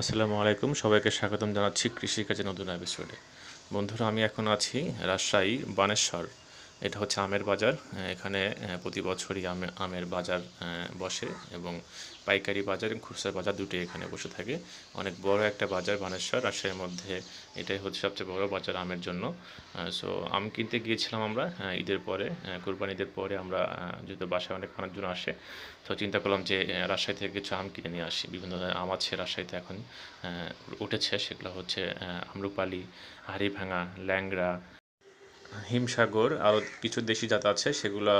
আসসালামু আলাইকুম সবাইকে স্বাগতম জানাচ্ছি কৃষিকাজে নতুন এপিসোডে বন্ধুরা আমি এখন আছি রাজশাহী বানেশ্বর। এটা হচ্ছে আমের বাজার। এখানে প্রতি বছরই আমে- আমের বাজার বসে এবং পাইকারি বাজার এবং খুচরা বাজার দুটোই এখানে বসে থাকে। অনেক বড় একটা বাজার বানেশ্বর রাজশাহীর মধ্যে এটাই হচ্ছে সবচেয়ে বড় বাজার আমের জন্য। সো আম কিনতে গিয়েছিলাম আমরা ঈদের পরে কোরবানি ঈদের পরে আমরা যেহেতু বাসায় অনেক মানুষজন আসে, তো চিন্তা করলাম যে রাজশাহী থেকে কিছু আম কিনে নিয়ে আসি। বিভিন্ন ধরনের আম আছে রাজশাহীতে এখন উঠেছে। সেগুলো হচ্ছে আমরুপালি, হাড়িভাঙা, ল্যাংড়া হিমসাগর আরও কিছু দেশি জাত আছে, সেগুলো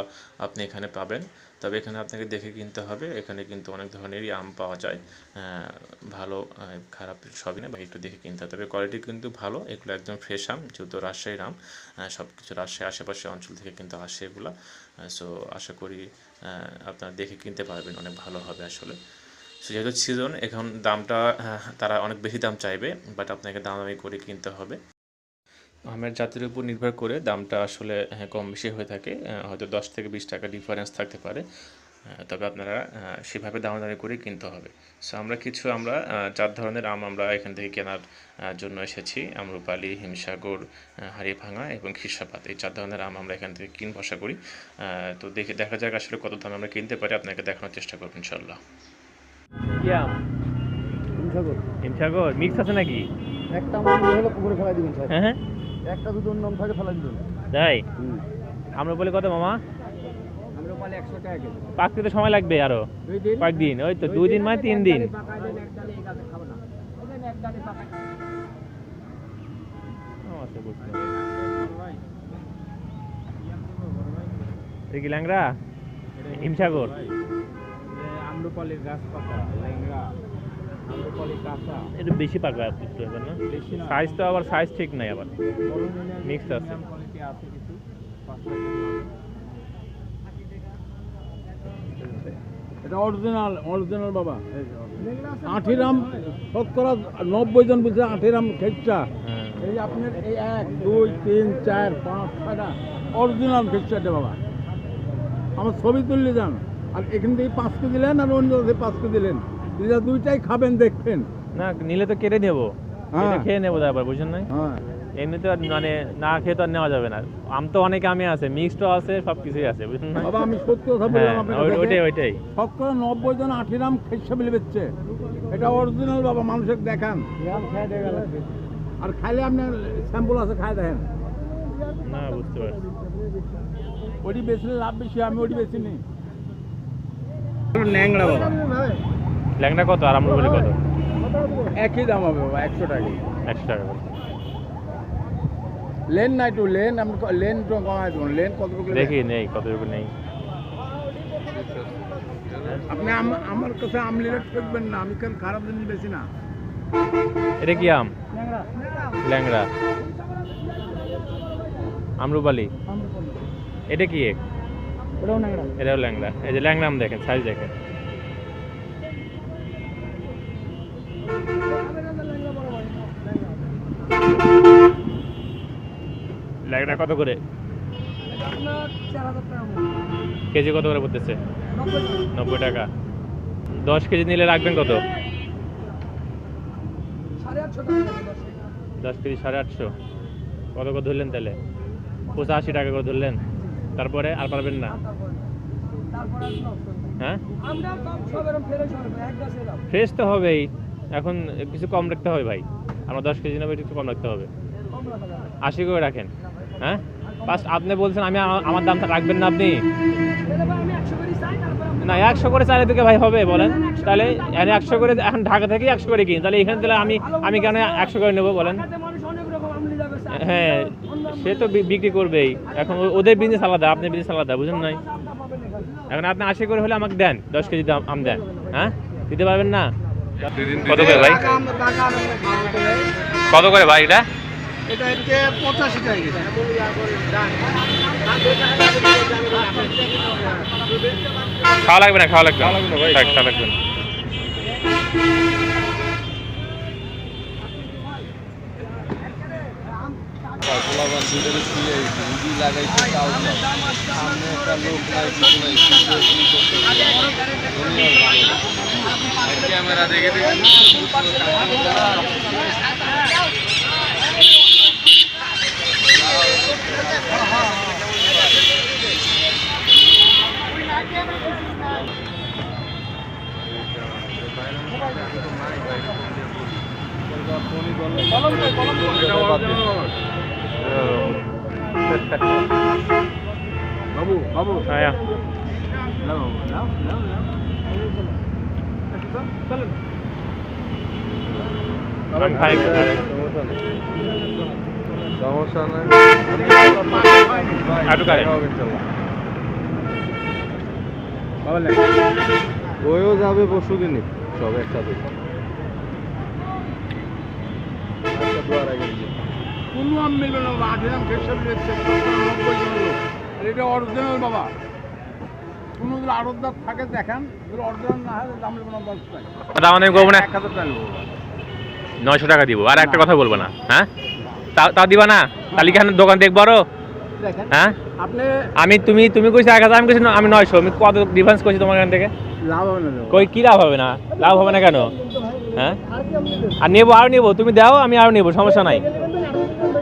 আপনি এখানে পাবেন। তবে এখানে আপনাকে দেখে কিনতে হবে, এখানে কিন্তু অনেক ধরনেরই আম পাওয়া যায়। ভালো খারাপ সবই না বা একটু দেখে কিনতে হবে। তবে কোয়ালিটি কিন্তু ভালো, এগুলো একদম ফ্রেশ আম, যেহেতু রাজশাহীর আম সব কিছু রাজশাহী আশেপাশে অঞ্চল থেকে কিন্তু আসে এগুলো। সো আশা করি আপনারা দেখে কিনতে পারবেন, অনেক ভালো হবে আসলে। সো যেহেতু সিজন এখন দামটা তারা অনেক বেশি দাম চাইবে বাট আপনাকে দামাদামি করে কিনতে হবে। আমের জাতের উপর নির্ভর করে দামটা আসলে হ্যাঁ, কম বেশি হয়ে থাকে। হয়তো দশ থেকে বিশ টাকা ডিফারেন্স থাকতে পারে। তবে আপনারা সেভাবে দামাদামি করে কিনতে হবে। সো আমরা কিছু আমরা চার ধরনের আম আমরা এখান থেকে কেনার জন্য এসেছি। আমরুপালি হিমসাগর হাড়িভাঙা এবং খিসাপাত এই চার ধরনের আম আমরা এখান থেকে কিন আশা করি। তো দেখে দেখা যাক আসলে কত দামে আমরা কিনতে পারি। আপনাকে দেখানোর চেষ্টা করব ইনশাল্লাহ আম? হিমসাগর। মিক্স আছে নাকি? একটা হলো পুকুরে ফেলাই দিবেন হ্যাঁ হ্যাঁ। একটা দুটো নাম থাকে ফেলাই দিবেন। তাই? আমরা বলে কত মামা? আমরা পালে একশো টাকা কেজি। পাকতে তো সময় লাগবে আরও। কয়েকদিন। ওই তো দুই দিন মানে তিন দিন। আচ্ছা, ল্যাংরা হিমসাগর? আম্রপালির গাছ পাকা ল্যাংড়া। কাঁচা বেশি একটু এবার না? সাইজ তো আবার সাইজ ঠিক নাই আবার। মিক্স আছে। এটা অরিজিনাল অরিজিনাল বাবা। আঠিরাম শতকরা নব্বই জন বলছে আঠিরাম খেচ্চা হ্যাঁ। এই আপনার এই এক দুই তিন চার পাঁচ ছয়টা অরিজিনাল পিকচারটা বাবা। আমার ছবি তুললে যান আর এখান থেকে পাঁচ কেজি দিলেন আর অন্য পাঁচ কেজি দিলেন এটা দুইটাই খাবেন দেখবেন। না নিলে তো কেটে নেব। হ্যাঁ। খেয়ে নেব তারপর বুঝছেন নাই? হ্যাঁ। এমনিতে আর মানে না খেয়ে তো আর নেওয়া যাবে না। আম তো অনেক আমে আছে মিক্সডও আছে সব কিছুই আছে বুঝলেন না বাবা আমি সত্যি কথা হ্যাঁ বললাম আপনার ওইটাই ওইটাই। শতকরা নব্বই জন আঠিরাম খেচ্ছা মিলে বেচছে। এটা অরিজিনাল বাবা মানুষের দেখান। আর খাইলে আপনার স্যাম্পল আছে খাই দেখেন। না বুঝতে পারছি। ওটি বেচলে লাভ বেশি আমি ওটি বেশি নেই ন্যাংরা বাবা। ল্যাংটা কত আর আমরা বলি কত? একই দাম হবে বাবা একশো টাকা। একশো টাকা লেন না একটু লেন আমি লেন তো কমাই দেবো লেন কত রকম দেখি নেই কতটুকু নেই। আপনি আমার কাছে আমলিরা করবেন না আমি কেন খারাপ জিনিস বেশি না? এটা কি আম? ল্যাংড়া। আমরুপালি এটা কি? এক ওটাও ন্যাংরা এটাও ল্যাংড়া। এই যে ল্যাংড়া আম দেখেন সাইজ দেখেন। ল্যাংড়া কত করে? কেজি কত করে পড়তেছে? নব্বই টাকা। দশ কেজি নিলে রাখবেন কত? দশ কেজি সাড়ে আটশো। কত করে ধরলেন তাহলে? পঁচাশি টাকা করে ধরলেন। তারপরে আর পারবেন না? হ্যাঁ? ফ্রেশ তো হবেই। এখন কিছু কম রাখতে হবে ভাই। আমরা দশ কেজি নেব, একটু কম রাখতে হবে। আশি করে রাখেন। হ্যাঁ? ফার্স্ট আপনি বলছেন আমি আমার- দামটা রাখবেন না আপনি? না একশো করে চাইলে থেকে ভাই হবে বলেন। তাহলে এখানে একশো করে এখন ঢাকা থেকে একশো করে কিনি। তাহলে এখানে তাহলে আমি আমি কেন একশো করে নেব বলেন? হ্যাঁ সে তো বিক্রি করবেই। এখন ওদের বিজনেস আলাদা আপনার বিজনেস আলাদা বুঝেন নাই? এখন আপনি আশি করে হলে আমাকে দেন দশ কেজি দাম আম দেন হ্যাঁ? দিতে পারবেন না? কত করে ভাই? কত করে ভাই এটা? এটা হচ্ছে পঁচাশি টাকা কেজি। খাওয়া লাগবে না খাওয়া লাগবে না? খাওয়া লাগবে না পোলাপান দুধের শুয়ে রুগী লাগাইছে তাও না সামনে একটা লোক নাই কিছু নাই কি করে কি করতে পারে? উনি আর ভালো না। ক্যামেরা দেখে দেখে বাবু বাবু আয়া নাও, নাও, নাও, নাও। আমি খাই সমস্যা নাই। ওইও যাবে পরশু দিনই সব একসাথে। আচ্ছা দোয়ার কোনো আম মিলবে না আট গ্রাম খেসারি এটা অরিজিনাল বাবা। কোনো যদি আড়তদার থাকে দেখেন। যদি অরিজিনাল না হয় দাম নেব না দশ টাকা। দাম অনেক করব না এক হাজার টাকা। নেব নয়শো টাকা দিব। আর একটা কথা বলব না হ্যাঁ? তাও দিবা না? তাহলে দোকান দেখব আরও? হ্যাঁ? আপনি আমি তুমি তুমি কইছো এক হাজার আমি কইছি আমি নয়শো আমি কত ডিফারেন্স করছি তোমার এখান থেকে? লাভ হবে না কই কি লাভ হবে না? লাভ হবে না কেন? হ্যাঁ? আর নেব? আর নেব তুমি দাও আমি আরও নেব সমস্যা নাই।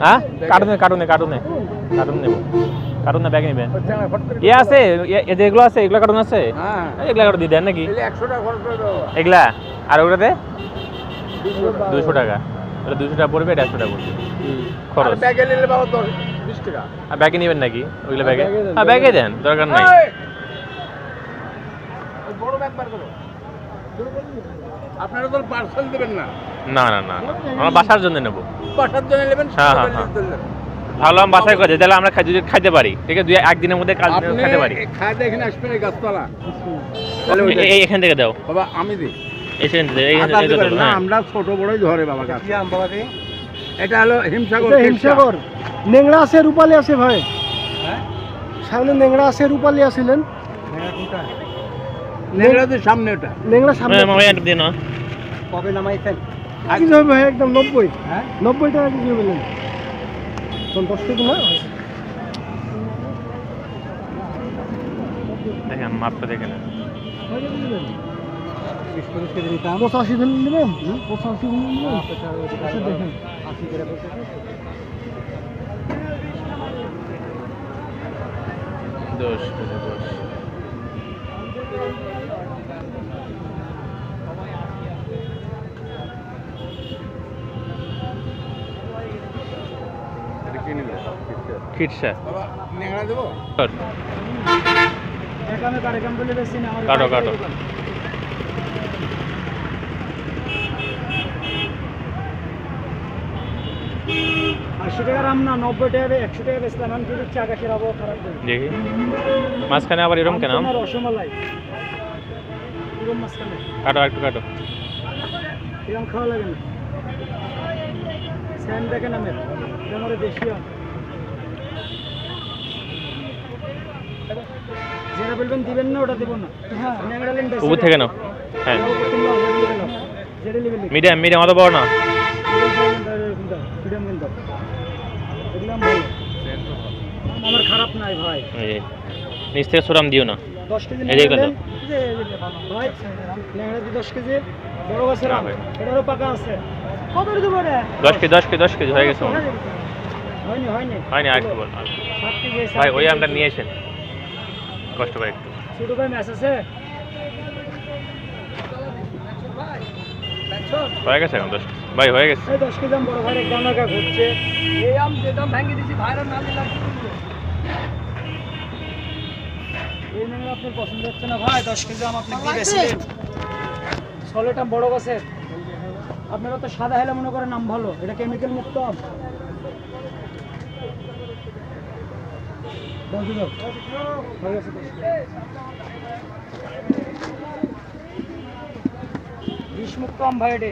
হ্যাঁ? কার্টুনে কার্টুনে কার্টুনে কার্টুন নেব। কার্টুনে ব্যাগ নেবে। না, ফট করে এ আছে এ- যেগুলো আছে এগুলো কার্টুন আছে? হ্যাঁ। এগুলা কার্টুন দিয়ে দেন নাকি? এগুলা আর ওগুলোতে? দুশো টাকা। তাহলে দুশো টাকা পড়বে এটা একশো টাকা পড়বে খরচ ব্যাগে নিলে বাবা দশ বিশ টাকা। আর ব্যাগে নেবেন নাকি? ওইগুলো ব্যাগে? ব্যাগে হ্যাঁ ব্যাগে দেন। দরকার নাই। বড় ব্যাগ বার করো। আপনারা তো পার্সেল দেবেন না। না না না না। আমরা বাসার জন্য নেব। বাসার জন্য নেবেন হ্যাঁ, হ্যাঁ, হ্যাঁ। ভালো আমি বাসায় করে তাহলে আমরা যদি খাইতে পারি। ঠিক আছে দুই একদিনের মধ্যে কাজ খাইতে পারি। আসবেন গাছতলা। এই- এই- এখান থেকে দাও। বাবা আমি দিই। হ্যাঁ। আমরা ছোট বড়ই ধরে বাবা গাছ। এটা হলো হিমসাগর হিমসাগর। নেংড়া আছে রূপালি আছে ভাই। সামনে নেংড়া আছে রূপালি আছিলেন। সামনে ওটা। নেংড়া সামনে। হ্যাঁ, মামা কবে নামাইছেন? হবে ভাই একদম নব্বই। হ্যাঁ? নব্বই টাকা কেজি বললেন তো না? দেখেন মাপটা দেখে পঁচাশি ভেন নেবেন? পঁচাশি ভেন নেবেন? আচ্ছা, দেখেন। খিটসা কাটো। কাটো। আশি টাকার আম না নব্বই টাকা একশো টাকা বেচলাম আমি কিন্তু চা গাছের আবহাওয়া খারাপ দেখি। মাঝখানে আবার এরকম কেন? আমার রসমালাই এরকম মাঝখানে। কাটো একটু কাটো। এরকম খাওয়া লাগে না। স্যান্ড দেখেন আমের আমার দেশি যেটা বলবেন দিবেন না ওটা দেবো না। হ্যাঁ। উপর থেকে নাও। হ্যাঁ। মিডিয়াম মিডিয়াম অত বড় না। ফ্রিডম কিনতে দেখলাম ভালো আমার খারাপ নাই ভাই। নিচ থেকে সরাম দিও না। দশ কেজি ভাই দশ কেজি। বড় গাছের আম। এটারও পাকা আছে। কত দিতে পারে দশ কেজি দশ কেজি দশ কেজি হয়ে গেছে হয়নি হয়নি। হয়নি আর বল ভাই ওই। আমটা নিয়ে এসেন কষ্ট করে একটু। ছোট ভাই ম্যাচ আছে? হয়ে গেছে এখন দশ। ভাই হয়ে গেছে। এই দশ কেজি আম বড় ভাইয়ের ঘুরছে। এই আম যে দাম ভেঙে দিছি ভাইরা না দিলাম এই ন্যাংরা আপনার পছন্দ হচ্ছে না ভাই? দশ কেজি আম আপনি বড় গাছের। আপনারা তো সাদা হেলে মনে করেন আম ভালো। এটা কেমিক্যাল মুক্ত আম। হয়ে। বিষমুক্ত আম ভাই এটে।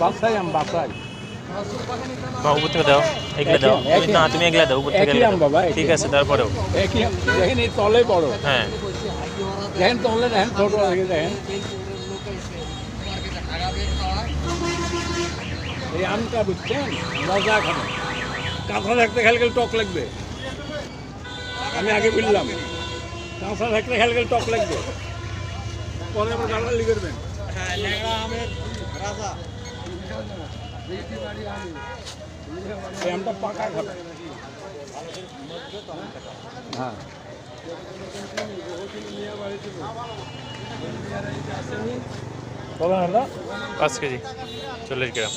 বাসাই আম বাসাই উপর থেকে দাও এগুলো দাও। না তুমি এগুলো দাও উপর থেকে আম দাও। বাবা, ঠিক আছে তারপরেও। একই দেখেন এই তলে বড়। হ্যাঁ। দেখেন তলে দেখেন ছোট দেখে দেখেন। এই আমটা বুঝছেন? মজা খাবে। কাঁচা থাকতে খেলে গেলে টক লাগবে। আমি আগে বললাম কাঁচা থাকতে খেলে গেলে টক লাগবে। পরে আবার গালাগালি করবেন। এই আমটা পাকা খাবে হ্যাঁ। পাঁচ কেজি চল্লিশ গ্রাম।